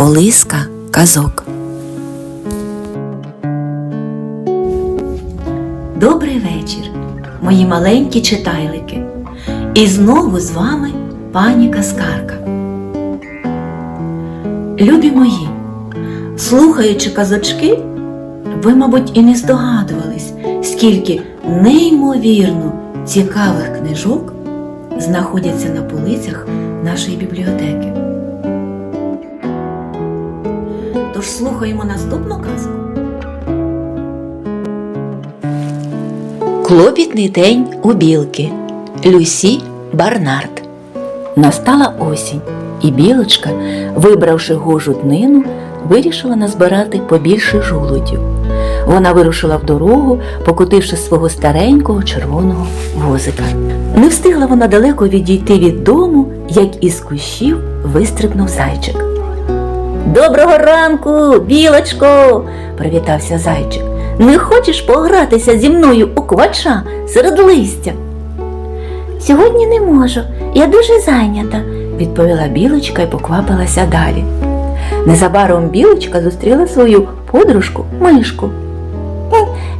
Колиска казок. Добрий вечір, мої маленькі читайлики. І знову з вами пані Казкарка. Любі мої, слухаючи казочки, ви, мабуть, і не здогадувались, скільки неймовірно цікавих книжок знаходяться на полицях нашої бібліотеки. Тож слухаємо наступну казку. Клопітний день у білки. Люсі Барнард. Настала осінь, і білочка, вибравши гожу днину, вирішила назбирати побільше жолудів. Вона вирушила в дорогу, покотивши свого старенького червоного возика. Не встигла вона далеко відійти від дому, як із кущів вистрибнув зайчик. Доброго ранку, білочко, привітався зайчик. Не хочеш погратися зі мною у квача серед листя? Сьогодні не можу, я дуже зайнята, відповіла білочка і поквапилася далі. Незабаром білочка зустріла свою подружку мишку.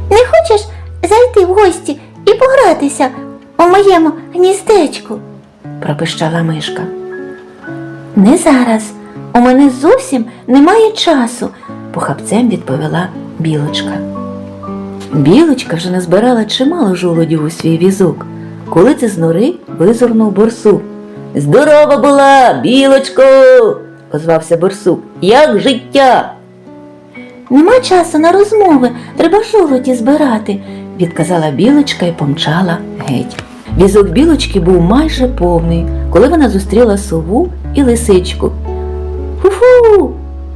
Не хочеш зайти в гості і погратися у моєму гніздечку? пропищала мишка. Не зараз. У мене зовсім немає часу. похапцем відповіла білочка. Білочка вже назбирала чимало жолудів у свій візок, коли це з нори визирнув борсук. Здорова була, білочко, озвався борсук. Як життя? Нема часу на розмови, треба жолуді збирати. відказала білочка і помчала геть. Візок білочки був майже повний, коли вона зустріла сову і лисичку.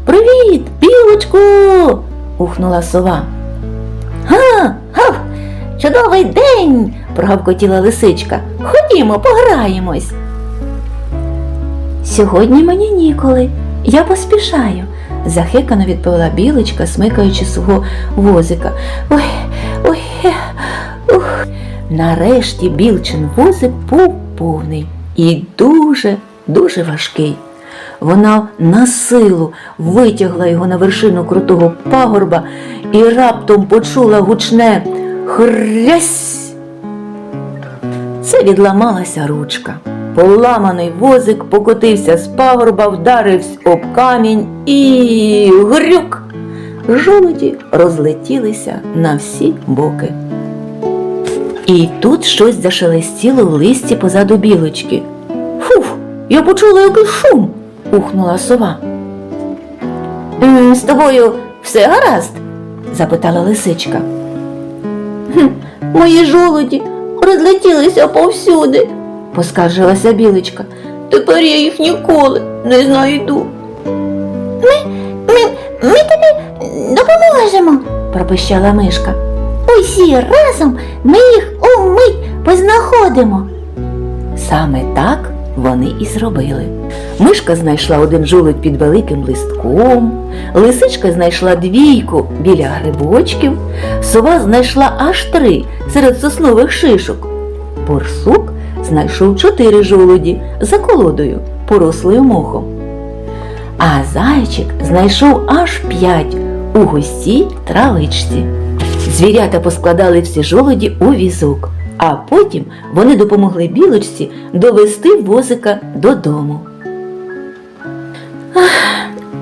Привіт, білочко! ухнула сова. Га, гав, чудовий день! прогавкотіла лисичка. Ходімо, пограємось. Сьогодні мені ніколи, я поспішаю, захикано відповіла білочка, смикаючи свого возика. Ой, ой, ух. Нарешті білчин возик був повний і дуже, дуже важкий. Вона на силу витягла його на вершину крутого пагорба і раптом почула гучне хрясь. Це відламалася ручка. Поламаний возик покотився з пагорба, вдарився об камінь і грюк. Жолуді розлетілися на всі боки. І тут щось зашелестіло в листі позаду білочки. Фуф, я почула якийсь шум, ухнула сова. З тобою все гаразд? запитала лисичка. «Хм, Мої жолуді розлетілися повсюди, поскаржилася білочка. Тепер я їх ніколи не знайду. Ми, ми тобі допоможемо. пропищала мишка. Усі разом ми їх умить познаходимо. Саме так вони і зробили. Мишка знайшла один жолудь під великим листком, лисичка знайшла двійку біля грибочків, сова знайшла аж три серед соснових шишок. Борсук знайшов чотири жолуді за колодою, порослою мохом. А зайчик знайшов аж п'ять у густій травичці. Звірята поскладали всі жолоді у візок, а потім вони допомогли білочці довести возика додому.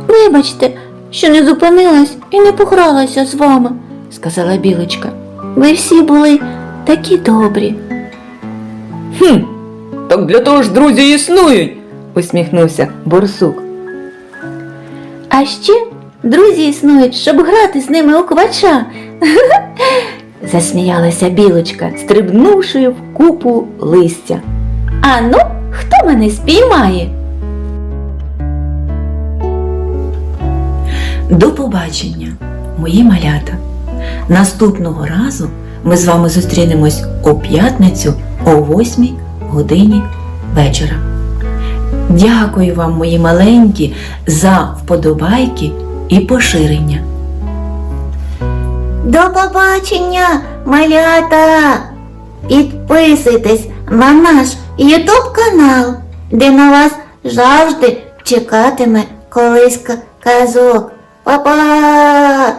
Вибачте, що не зупинилась і не погралася з вами, сказала білочка. ви всі були такі добрі. Хм, так для того ж друзі існують, усміхнувся борсук. А ще друзі існують, щоб грати з ними у квача. Засміялася білочка, стрибнувши в купу листя. А ну, хто мене спіймає? До побачення, мої малята. Наступного разу ми з вами зустрінемось у п'ятницю о 8 годині вечора. Дякую вам, мої маленькі, за вподобайки і поширення. До побачення, малята! Підписуйтесь на наш YouTube канал, де на вас завжди чекатиме колиска казок. Па-па!